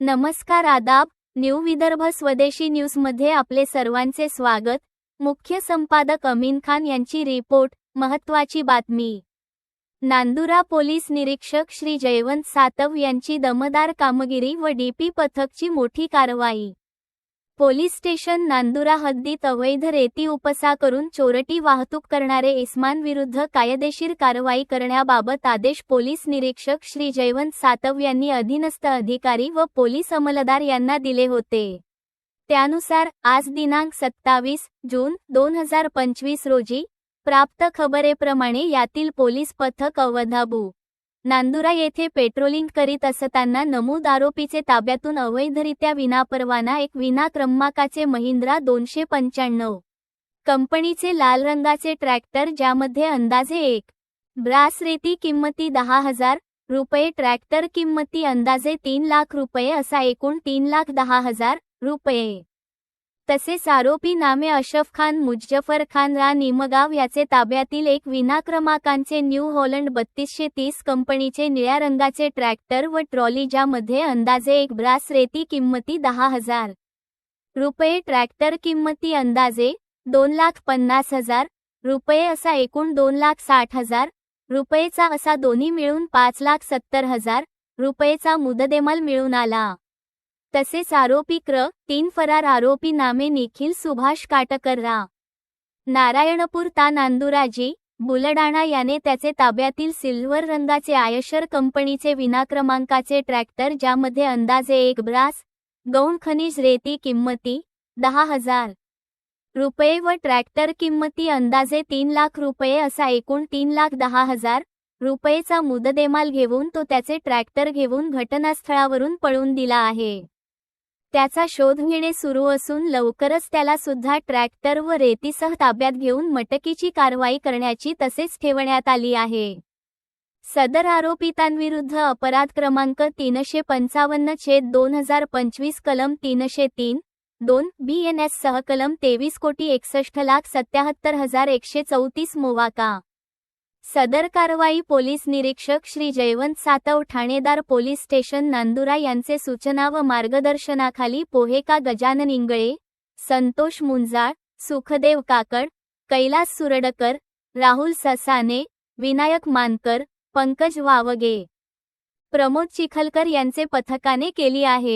नमस्कार आदाब न्यू विदर्भ स्वदेशी न्यूजमध्ये आपले सर्वांचे स्वागत. मुख्य संपादक अमीन खान यांची रिपोर्ट महत्त्वाची बातमी. नांदुरा पोलीस निरीक्षक श्री जयवंत सातव यांची दमदार कामगिरी व डीपी पथकची मोठी कारवाई. पोलीस स्टेशन नांदुरा हद्दीत अवैध रेती उपसा करून चोरटी वाहतूक करणारे इस्मान विरुद्ध कायदेशीर कारवाई करण्याबाबत आदेश पोलीस निरीक्षक श्री जयवंत सातव यांनी अधीनस्थ अधिकारी व पोलीस अंमलदार यांना दिले होते. त्यानुसार आज दिनांक सत्तावीस जून दोन हजार पंचवीस रोजी प्राप्त खबरेप्रमाणे यातील पोलीस पथक अवधाबू नांदुरा येथे पेट्रोलिंग करीत असताना नमूद आरोपीचे ताब्यातून अवैधरित्या विनापरवाना एक विना क्रमांकाचे महिंद्रा दोनशे पंच्याण्णव. कंपनीचे लाल रंगाचे ट्रॅक्टर ज्यामध्ये अंदाजे एक ब्रास रेती किंमती दहा हजार रुपये ट्रॅक्टर किंमती अंदाजे तीन लाख रुपये असा एकूण तीन लाख दहा हजार रुपये. तसेच आरोपी नामे अशफ खान मुज्जफर खान रा निमगाव याचे ताब्यातील एक विना क्रमांकांचे न्यू हॉलंड बत्तीसशे तीस कंपनीचे निळ्या रंगाचे ट्रॅक्टर व ट्रॉली ज्यामध्ये अंदाजे एक ब्रास रेती किंमती दहा हजार रुपये ट्रॅक्टर किंमती अंदाजे दोन लाख पन्नास हजार रुपये असा एकूण दोन लाख साठ हजार रुपयेचा असा दोन्ही मिळून पाच लाख सत्तर हजार रुपयेचा मुददेमल मिळून आला. तसेच आरोपी क्र. तीन फरार आरोपी नामे निखिल सुभाष काटकर रा. नारायणपूर ता नांदुराजी बुलडाणा याने त्याचे ताब्यातील सिल्वर रंगाचे आयशर कंपनीचे विनाक्रमांकाचे ट्रॅक्टर ज्यामध्ये अंदाजे एक ब्रास गौण खनिज रेती किंमती दहा हजार रुपये व ट्रॅक्टर किंमती अंदाजे तीन लाख रुपये असा एकूण तीन लाख दहा हजार रुपयेचा मुददेमाल घेऊन तो त्याचे ट्रॅक्टर घेऊन घटनास्थळावरून पळून दिला आहे. त्याचा शोध घेणे सुरू असून लवकरच त्याला सुद्धा ट्रॅक्टर व रेतीसह ताब्यात घेऊन मटकीची कारवाई करण्याची तसेच ठेवण्यात आली आहे. सदर आरोपितांविरुद्ध अपराध क्रमांक तीनशे पंचावन्न छेद दोन हजार पंचवीस कलम तीनशे तीन दोन बी एन एस सह कलम तेवीस कोटी एकसष्ट लाख सत्याहत्तर हजार एकशे चौतीस मोवाका. सदर कारवाई पोलीस निरीक्षक श्री जयवंत सातव ठाणेदार पोलीस स्टेशन नांदुरा यांचे सूचना व मार्गदर्शनाखाली पोहेका गजानन इंगळे संतोष मुंजाळ सुखदेव काकड कैलास सुरडकर राहुल ससाने विनायक मानकर पंकज वावगे. प्रमोद चिखलकर यांचे पथकाने केली आहे.